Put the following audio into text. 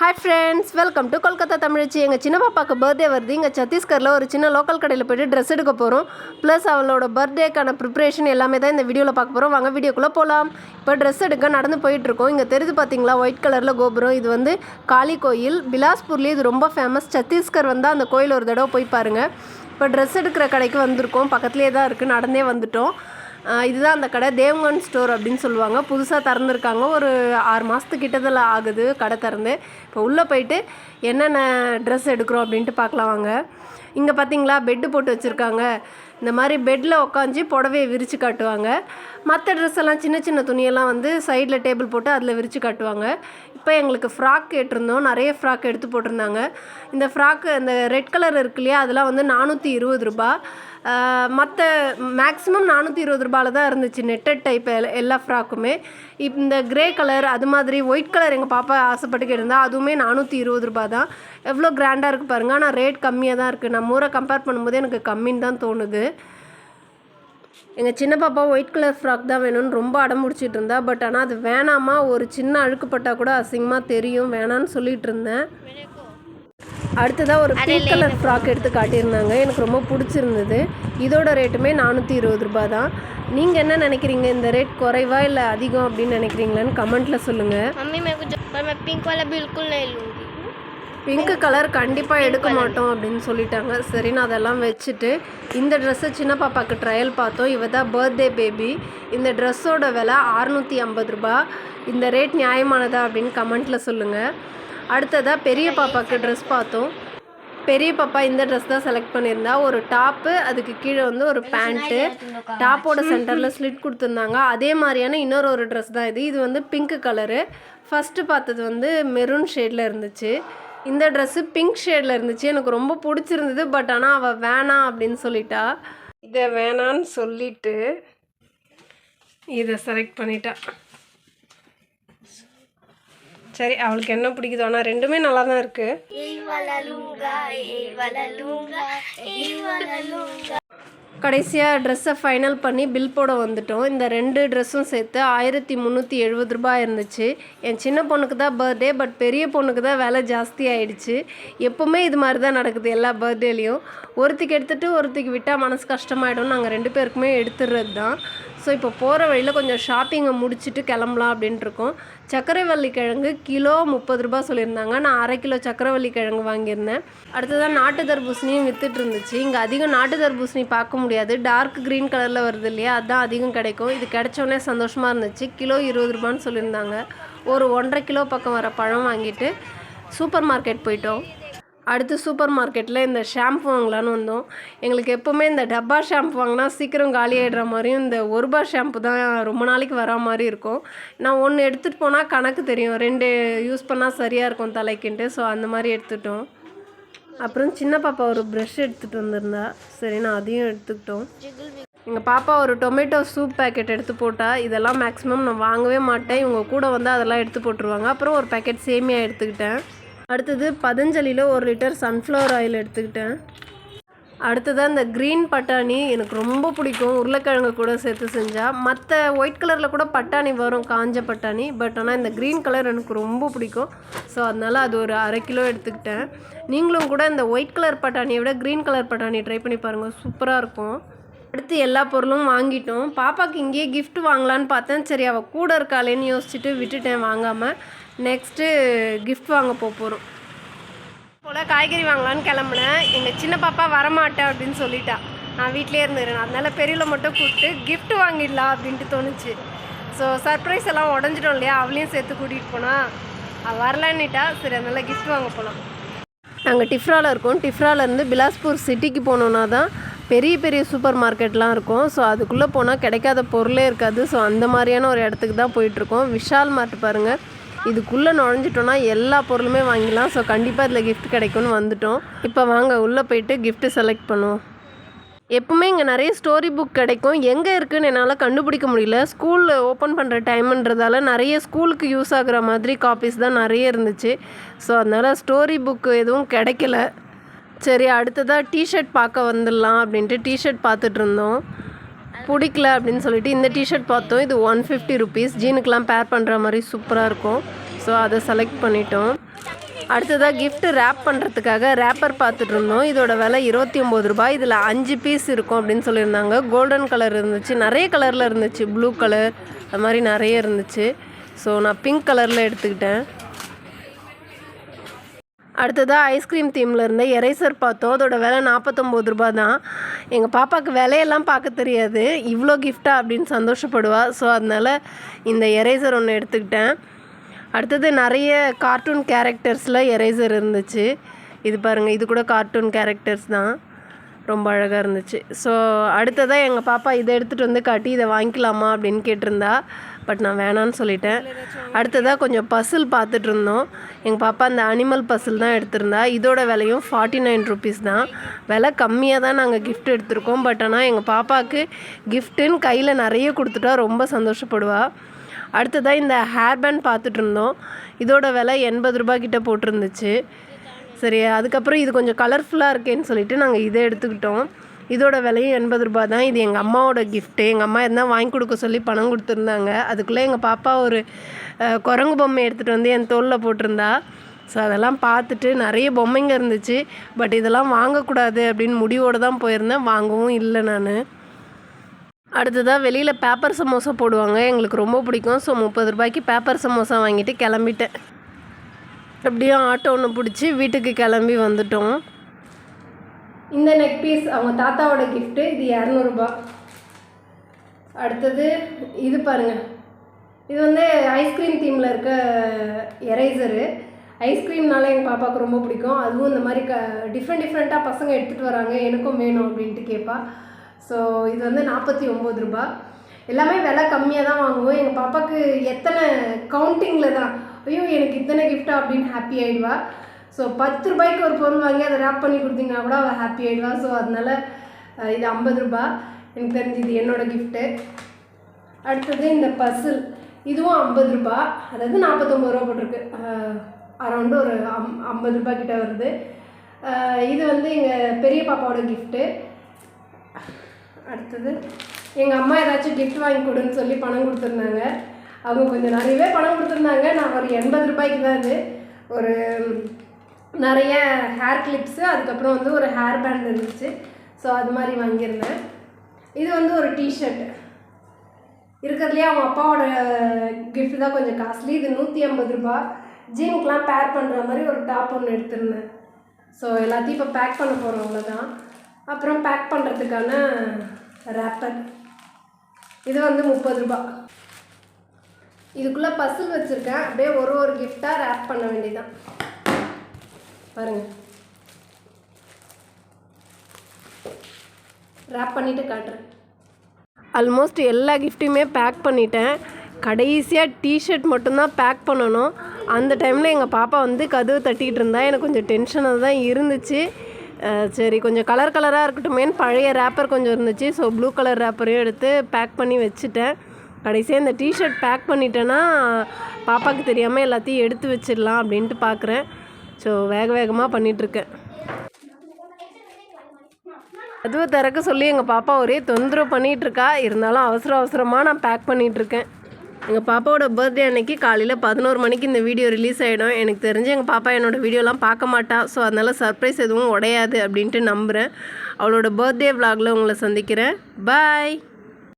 Hi friends welcome to Kolkata தமிழச்சி எங்கள் சின்ன பாப்பாவுக்கு பர்த்டே வருது. இங்கே சத்தீஸ்கரில் ஒரு சின்ன லோக்கல் கடையில் போய்ட்டு ட்ரெஸ் எடுக்க போகிறோம் ப்ளஸ் அவளோட பர்த்டேக்கான ப்ரிப்ரேஷன் எல்லாமே தான் இந்த வீடியோவில் பார்க்க போகிறோம் வாங்க வீடியோக்குள்ளே போகலாம் இப்போ ட்ரெஸ் எடுக்க நடந்து போயிட்டுருக்கோம் இங்கே தெரியுது பார்த்தீங்களா ஒயிட் கலரில் கோபுரம். இது வந்து காளி கோயில். பிலாஸ்பூர்லேயே இது ரொம்ப ஃபேமஸ் சத்தீஸ்கர் வந்தால் அந்த கோயில் ஒரு தடவை போய் பாருங்கள் இப்போ ட்ரெஸ் எடுக்கிற கடைக்கு வந்திருக்கோம். பக்கத்துலேயே தான் இருக்குது நடந்தே வந்துட்டோம். இதுதான் அந்த கடை. தேவங்கன் ஸ்டோர் அப்படின்னு சொல்லுவாங்க. புதுசாக திறந்துருக்காங்க. ஒரு ஆறு மாதத்துக்கிட்டதில் ஆகுது கடை திறந்து. இப்போ உள்ளே போயிட்டு என்னென்ன ட்ரெஸ் எடுக்கிறோம் அப்படின்ட்டு பார்க்கலாம் வாங்க. இங்கே பார்த்தீங்களா பெட்டு போட்டு வச்சுருக்காங்க. இந்த மாதிரி பெட்டில் உட்காந்து புடவையை விரித்து காட்டுவாங்க. மற்ற ட்ரெஸ் எல்லாம் சின்ன சின்ன துணியெல்லாம் வந்து சைடில் டேபிள் போட்டு அதில் விரித்து காட்டுவாங்க. இப்போ எங்களுக்கு ஃப்ராக் கேட்டிருந்தோம். நிறைய ஃப்ராக் எடுத்து போட்டிருந்தாங்க. இந்த ஃப்ராக்கு இந்த ரெட் கலர் இருக்கு இல்லையா? அதெல்லாம் வந்து நானூற்றி இருபது ரூபா மற்ற மேக்ஸிமம் நானூற்றி இருபது ரூபாயில் தான் இருந்துச்சு. நெட்டட் டைப் எல்லா ஃப்ராக்குமே இந்த கிரே கலர் அது மாதிரி ஒயிட் கலர் எங்கள் பாப்பா ஆசைப்பட்டு கேட்டிருந்தா அதுவுமே நானூற்றி இருபது ரூபா தான் எவ்வளோ கிராண்டாக இருக்குது பாருங்கள் ஆனால் ரேட் கம்மியாக தான் இருக்குது நம்ம ஊரை கம்பேர் பண்ணும்போது எனக்கு கம்மின்னு தான் தோணுது. எங்கள் சின்ன பாப்பா ஒயிட் கலர் ஃப்ராக் தான் வேணும்னு ரொம்ப அடம் பிடிச்சிட்டு இருந்தா. பட் ஆனால் அது வேணாமா? ஒரு சின்ன அழுக்குப்பட்டால் கூட அசிங்கமாக தெரியும். வேணான்னு சொல்லிகிட்டு இருந்தேன். அடுத்ததாக ஒரு பிங்க் கலர் ஃப்ராக் எடுத்து காட்டியிருந்தாங்க எனக்கு ரொம்ப பிடிச்சிருந்தது இதோட ரேட்டுமே நானூற்றி இருபது ரூபாய் தான் நீங்கள் என்ன நினைக்கிறீங்க இந்த ரேட் குறைவா இல்லை அதிகம் அப்படின்னு நினைக்கிறீங்களான்னு கமெண்ட்டில் சொல்லுங்கள் मम्मी मेरे को जो पर मैं पिंक वाला बिल्कुल नहीं लूँगी பிங்க் கலர் கண்டிப்பாக எடுக்க மாட்டோம் அப்படின்னு சொல்லிட்டாங்க சரி நான் அதெல்லாம் வச்சுட்டு இந்த ட்ரெஸ்ஸை சின்ன பாப்பாவுக்கு ட்ரையல் பார்த்தோம் இவ தான் பர்த்டே பேபி இந்த ட்ரெஸ்ஸோட விலை அறுநூற்றி ஐம்பது ரூபா இந்த ரேட் நியாயமானதா அப்படின்னு கமெண்ட்டில் சொல்லுங்கள் அடுத்ததாக பெரிய பாப்பாவுக்கு ட்ரெஸ் பார்த்தோம். பெரிய பாப்பா இந்த ட்ரெஸ் தான் செலக்ட் பண்ணியிருந்தா. ஒரு டாப்பு அதுக்கு கீழே வந்து ஒரு பேண்ட்டு டாப்போட சென்டரில் ஸ்லிட் கொடுத்துருந்தாங்க. அதே மாதிரியான இன்னொரு ஒரு ட்ரெஸ் தான் இது. இது வந்து பிங்க் கலரு ஃபஸ்ட்டு பார்த்தது வந்து மெரூன் ஷேடில் இருந்துச்சு. இந்த ட்ரெஸ்ஸு பிங்க் ஷேடில் இருந்துச்சு. எனக்கு ரொம்ப பிடிச்சிருந்தது. பட் ஆனால் அவள் வேணாம் அப்படின்னு சொல்லிட்டா. இதை வேணான்னு சொல்லிட்டு இதை செலக்ட் பண்ணிட்டா. சரி அவளுக்கு என்ன பிடிக்குதோ. ஆனால் ரெண்டுமே நல்லா தான் இருக்கு கடைசியாக ட்ரெஸ்ஸை ஃபைனல் பண்ணி பில் போட வந்துட்டோம். இந்த ரெண்டு ட்ரெஸ்ஸும் சேர்த்து ஆயிரத்தி முந்நூற்றி எழுபது ரூபாய் இருந்துச்சு. என் சின்ன பொண்ணுக்கு தான் பர்த்டே பட் பெரிய பொண்ணுக்கு தான் விலை ஜாஸ்தி ஆயிடுச்சு. எப்போவுமே இது மாதிரி தான் நடக்குது எல்லா பர்த்டேலேயும் ஒருத்திக்கு எடுத்துகிட்டு ஒருத்திக்கு விட்டால் மனசு கஷ்டமாயிடும் நாங்கள் ரெண்டு பேருக்குமே எடுத்துடுறது தான் ஸோ இப்போ போகிற வழியில் கொஞ்சம் ஷாப்பிங்கை முடிச்சுட்டு கிளம்பலாம் அப்படின்ட்டுருக்கோம் சக்கரவள்ளி கிழங்கு கிலோ முப்பது ரூபாய் சொல்லியிருந்தாங்க. நான் அரை கிலோ சக்கரவள்ளி கிழங்கு வாங்கியிருந்தேன். அடுத்ததான் நாட்டு தர்பூசணியும் வித்துட்டு இருந்துச்சு. இங்கே அதிகம் நாட்டு தர்பூசணி பார்க்க முடியாது. டார்க் க்ரீன் கலரில் வருது இல்லையா? அதுதான் அதிகம் கிடைக்கும். இது கிடைச்சோடனே சந்தோஷமாக இருந்துச்சு. கிலோ இருபது ரூபான்னு சொல்லியிருந்தாங்க. ஒரு ஒன்றரை கிலோ பக்கம் வர பழம் வாங்கிட்டு சூப்பர் மார்க்கெட் போயிட்டோம். அடுத்து சூப்பர் மார்க்கெட்டில் இந்த ஷாம்பு வாங்கலான்னு வந்தோம். எங்களுக்கு எப்போவுமே இந்த டப்பா ஷாம்பு வாங்கினா சீக்கிரம் காலி ஆகிடுற மாதிரியும் இந்த ஒரு ரூபா ஷாம்பு தான் ரொம்ப நாளைக்கு வரா மாதிரி இருக்கும். நான் ஒன்று எடுத்துகிட்டு போனால் கணக்கு தெரியும். ரெண்டு யூஸ் பண்ணால் சரியாக இருக்கும் தலைக்குன்ட்டு ஸோ அந்த மாதிரி எடுத்துட்டோம். அப்புறம் சின்ன பாப்பா ஒரு ப்ரெஷ் எடுத்துகிட்டு வந்திருந்தா. சரி நான் அதையும் எடுத்துக்கிட்டோம். எங்கள் பாப்பா ஒரு டொமேட்டோ சூப் பேக்கெட் எடுத்து போட்டால் இதெல்லாம் மேக்ஸிமம் நான் வாங்கவே மாட்டேன். இவங்க கூட வந்து அதெல்லாம் எடுத்து போட்டுருவாங்க. அப்புறம் ஒரு பேக்கெட் சேமியா எடுத்துக்கிட்டேன். அடுத்தது பதஞ்சலியில் ஒரு லிட்டர் சன்ஃப்ளவர் ஆயில் எடுத்துக்கிட்டேன். அடுத்ததாக இந்த க்ரீன் பட்டாணி எனக்கு ரொம்ப பிடிக்கும். உருளைக்கிழங்கு கூட சேர்த்து செஞ்சால் மற்ற ஒயிட் கலரில் கூட பட்டாணி வரும் காஞ்ச பட்டாணி. பட் ஆனால் இந்த க்ரீன் கலர் எனக்கு ரொம்ப பிடிக்கும். ஸோ அதனால் அது ஒரு அரை கிலோ எடுத்துக்கிட்டேன். நீங்களும் கூட இந்த ஒயிட் கலர் பட்டாணியை விட க்ரீன் கலர் பட்டாணி ட்ரை பண்ணி பாருங்கள் சூப்பராக இருக்கும். அடுத்து எல்லா பொருளும் வாங்கிட்டோம். பாப்பாவுக்கு இங்கேயே கிஃப்ட் வாங்கலான்னு பார்த்தேன். சரி அவள் கூட இருக்காளேன்னு யோசிச்சுட்டு விட்டுட்டேன் வாங்காமல் நெக்ஸ்ட்டு கிஃப்ட் வாங்க போக போகிறோம் போல் காய்கறி வாங்கலான்னு கிளம்புனேன். எங்கள் சின்ன பாப்பா வரமாட்டேன் அப்படின்னு சொல்லிட்டா. நான் வீட்டிலே இருந்துருந்தேன் அதனால் பெரியவில் மட்டும் கூப்பிட்டு கிஃப்ட் வாங்கிடலாம் அப்படின்ட்டு தோணுச்சு. ஸோ சர்ப்ரைஸ் எல்லாம் உடஞ்சிட்டோம் இல்லையா? அவளையும் சேர்த்து கூட்டிகிட்டு போனால் அவள் வரலன்னுட்டா. சரி அதனால் கிஃப்ட் வாங்க போகலாம் நாங்கள் டிஃப்ராவில் இருக்கோம். டிஃப்ராலேருந்து பிலாஸ்பூர் சிட்டிக்கு போனோன்னா தான் பெரிய பெரிய சூப்பர் மார்க்கெட்லாம் இருக்கும். ஸோ அதுக்குள்ளே போனால் கிடைக்காத பொருளே இருக்காது. ஸோ அந்த மாதிரியான ஒரு இடத்துக்கு தான் போயிட்டுருக்கோம். விஷால் மார்ட் பாருங்கள் இதுக்குள்ளே நுழைஞ்சிட்டோன்னா எல்லா பொருளுமே வாங்கிடலாம். ஸோ கண்டிப்பாக இதில் கிஃப்ட் கிடைக்கும்னு வந்துட்டோம். இப்போ வாங்க உள்ளே போயிட்டு கிஃப்ட்டு செலக்ட் பண்ணுவோம். எப்பவுமே இங்கே நிறைய ஸ்டோரி புக் கிடைக்கும். எங்கே இருக்குதுன்னு என்னால் கண்டுபிடிக்க முடியல. ஸ்கூல் ஓப்பன் பண்ணுற டைம்ன்றதால நிறைய ஸ்கூலுக்கு யூஸ் ஆகுற மாதிரி காப்பீஸ் தான் நிறைய இருந்துச்சு. ஸோ அதனால் ஸ்டோரி புக்கு எதுவும் கிடைக்கல. சரி அடுத்ததாக டிஷர்ட் பார்க்க வந்துடலாம் அப்படின்ட்டு டிஷர்ட் பார்த்துட்டு இருந்தோம். பிடிக்கல அப்படின்னு சொல்லிட்டு இந்த டிஷர்ட் பார்த்தோம். இது ஒன் ஃபிஃப்டி ருபீஸ் ஜீனுக்கெலாம் பேர் பண்ணுற மாதிரி சூப்பராக இருக்கும். ஸோ அதை செலக்ட் பண்ணிட்டோம். அடுத்ததாக கிஃப்ட்டு ரேப் பண்ணுறதுக்காக ரேப்பர் பார்த்துட்டு இருந்தோம். இதோட விலை இருபத்தி ஒம்பது ரூபாய். இதில் அஞ்சு பீஸ் இருக்கும் அப்படின்னு சொல்லியிருந்தாங்க. கோல்டன் கலர் இருந்துச்சு. நிறைய கலரில் இருந்துச்சு. ப்ளூ கலர் அது மாதிரி நிறைய இருந்துச்சு. ஸோ நான் பிங்க் கலரில் எடுத்துக்கிட்டேன். அடுத்ததாக ஐஸ்கிரீம் தீமில் இருந்த எரேசர் பார்த்தோம். அதோட விலை நாற்பத்தொம்போது ரூபா தான். எங்கள் பாப்பாவுக்கு விலையெல்லாம் பார்க்க தெரியாது. இவ்வளோ கிஃப்டா அப்படின்னு சந்தோஷப்படுவா. ஸோ அதனால் இந்த எரேசர் ஒன்று எடுத்துக்கிட்டேன். அடுத்தது நிறைய கார்ட்டூன் கேரக்டர்ஸில் எரேசர் இருந்துச்சு. இது பாருங்கள் இது கூட கார்ட்டூன் கேரக்டர்ஸ் தான். ரொம்ப அழகாக இருந்துச்சு. ஸோ அடுத்ததாக எங்கள் பாப்பா இதை எடுத்துகிட்டு வந்து காட்டி இதை வாங்கிக்கலாமா அப்படின்னு கேட்டிருந்தா பட் நான் வேணான்னு சொல்லிட்டேன். அடுத்ததாக கொஞ்சம் பசில் பார்த்துட்டு இருந்தோம். எங்கள் பாப்பா அந்த அனிமல் பசில் தான் எடுத்திருந்தா. இதோட விலையும் ஃபார்ட்டி நைன் ருபீஸ் தான். விலை கம்மியாக தான் நாங்கள் கிஃப்ட் எடுத்திருக்கோம். பட் ஆனால் எங்கள் பாப்பாவுக்கு கிஃப்ட்டுன்னு கையில் நிறைய கொடுத்துட்டா ரொம்ப சந்தோஷப்படுவா. அடுத்ததாக இந்த ஹேர் பேண்ட் பார்த்துட்டு இருந்தோம். இதோட விலை எண்பது ரூபாய் கிட்ட போட்டிருந்துச்சு. சரி அதுக்கப்புறம் இது கொஞ்சம் கலர்ஃபுல்லாக இருக்கேன்னு சொல்லிட்டு நாங்கள் இதை எடுத்துக்கிட்டோம். இதோட விலையும் எண்பது ரூபாய் தான். இது எங்கள் அம்மாவோட கிஃப்ட்டு எங்கள் அம்மா இருந்தால் வாங்கி கொடுக்க சொல்லி பணம் கொடுத்துருந்தாங்க. அதுக்குள்ளே எங்கள் பாப்பா ஒரு குரங்கு பொம்மை எடுத்துகிட்டு வந்து என் தோளில் போட்டிருந்தா. ஸோ அதெல்லாம் பார்த்துட்டு நிறைய பொம்மைங்க இருந்துச்சு. பட் இதெல்லாம் வாங்கக்கூடாது அப்படின்னு முடிவோடு தான் போயிருந்தேன். வாங்கவும் இல்லை நான். அடுத்ததாக வெளியில் பேப்பர் சமோசா போடுவாங்க. எங்களுக்கு ரொம்ப பிடிக்கும். ஸோ முப்பது ரூபாய்க்கு பேப்பர் சமோசா வாங்கிட்டு கிளம்பிட்டேன். அப்படியே ஆட்டோ ஒன்று பிடிச்சி வீட்டுக்கு கிளம்பி வந்துட்டோம். இந்த நெக் பீஸ் அவங்க தாத்தாவோட கிஃப்ட்டு இது இரநூறுபா. அடுத்தது இது பாருங்கள் இது வந்து ஐஸ்கிரீம் தீமில் இருக்க எரேசரு ஐஸ்கிரீம்னால எங்கள் பாப்பாவுக்கு ரொம்ப பிடிக்கும். அதுவும் இந்த மாதிரி க டிஃப்ரெண்ட் டிஃப்ரெண்ட்டாக பசங்க எடுத்துகிட்டு வராங்க. எனக்கும் வேணும் அப்படின்ட்டு கேட்பா ஸோ இது வந்து நாற்பத்தி ஒம்பது ரூபா. எல்லாமே விலை கம்மியாக தான் வாங்குவோம். எங்கள் பாப்பாவுக்கு எத்தனை கவுண்டிங்கில் தான். ஐயோ எனக்கு இத்தனை கிஃப்டா அப்படின்னு ஹாப்பி ஆகிடுவா ஸோ பத்து ரூபாய்க்கு ஒரு பொருள் வாங்கி அதை ரேப் பண்ணி கொடுத்தீங்கன்னா கூட அவள் ஹாப்பி ஆகிடுவா ஸோ அதனால இது ஐம்பது ரூபா. எனக்கு தெரிஞ்சு இது என்னோட கிஃப்ட்டு அடுத்தது இந்த பசில் இதுவும் ஐம்பது ரூபா. அதாவது நாற்பத்தொம்பது ரூபா போட்டிருக்கு. அரௌண்டு ஒரு அம் ஐம்பது ரூபா கிட்ட வருது. இது வந்து எங்கள் பெரிய பாப்பாவோட கிஃப்ட்டு அடுத்தது எங்கள் அம்மா ஏதாச்சும் கிஃப்ட் வாங்கி கொடுன்னு சொல்லி பணம் கொடுத்துருந்தாங்க. அவங்க கொஞ்சம் நிறையவே பணம் கொடுத்துருந்தாங்க. நான் ஒரு எண்பது ரூபாய்க்கு தான் அது. ஒரு நிறைய ஹேர் கிளிப்ஸு அதுக்கப்புறம் வந்து ஒரு ஹேர் பேண்ட் இருந்துச்சு. ஸோ அது மாதிரி வாங்கியிருந்தேன். இது வந்து ஒரு டிஷர்ட் இருக்கிறதுலே அவங்க அப்பாவோட கிஃப்ட் தான் கொஞ்சம் காஸ்ட்லி இது நூற்றி ஐம்பது ரூபா. ஜீனுக்கெலாம் பேர் பண்ணுற மாதிரி ஒரு டாப் ஒன்று எடுத்திருந்தேன். ஸோ எல்லாத்தையும் இப்போ பேக் பண்ண போகிறோம் அவ்வளோதான் அப்புறம் பேக் பண்ணுறதுக்கான ரேப்பர் இது வந்து முப்பது ரூபா. இதுக்குள்ளே பசில் வச்சுருக்கேன். அப்படியே ஒரு ஒரு கிஃப்டாக ரேப் பண்ண வேண்டியதான் பாருங்க. ரேப் பண்ணிவிட்டு காட்டுறேன். ஆல்மோஸ்ட் எல்லா கிஃப்ட்டையுமே பேக் பண்ணிட்டேன். கடைசியாக டிஷர்ட் மட்டும்தான் பேக் பண்ணணும். அந்த டைமில் எங்கள் பாப்பா வந்து கதவு தட்டிக்கிட்டு இருந்தா. எனக்கு கொஞ்சம் டென்ஷனாக தான் இருந்துச்சு. சரி கொஞ்சம் கலர் கலராக இருக்கட்டுமேன்னு பழைய ரேப்பர் கொஞ்சம் இருந்துச்சு. ஸோ ப்ளூ கலர் ரேப்பரையும் எடுத்து பேக் பண்ணி வச்சுட்டேன். கடைசியாக இந்த டிஷர்ட் பேக் பண்ணிட்டேன்னா பாப்பாவுக்கு தெரியாமல் எல்லாத்தையும் எடுத்து வச்சிடலாம் அப்படின்ட்டு பார்க்குறேன் ஸோ வேக வேகமாக பண்ணிகிட்ருக்கேன் அதுவும் திறக்க சொல்லி எங்கள் பாப்பா ஒரே தொந்தரவு பண்ணிகிட்ருக்கா இருந்தாலும் அவசர அவசரமாக நான் பேக் பண்ணிகிட்டு இருக்கேன் எங்கள் பாப்பாவோட பர்த்டே அன்னைக்கு காலையில் பதினோரு மணிக்கு இந்த வீடியோ ரிலீஸ் ஆகிடும் எனக்கு தெரிஞ்சு எங்கள் பாப்பா என்னோடய வீடியோலாம் பார்க்க மாட்டா. ஸோ அதனால் சர்ப்ரைஸ் எதுவும் உடையாது அப்படின்ட்டு நம்புகிறேன் அவளோட பர்த்டே விலாகில் உங்களை சந்திக்கிறேன். பாய்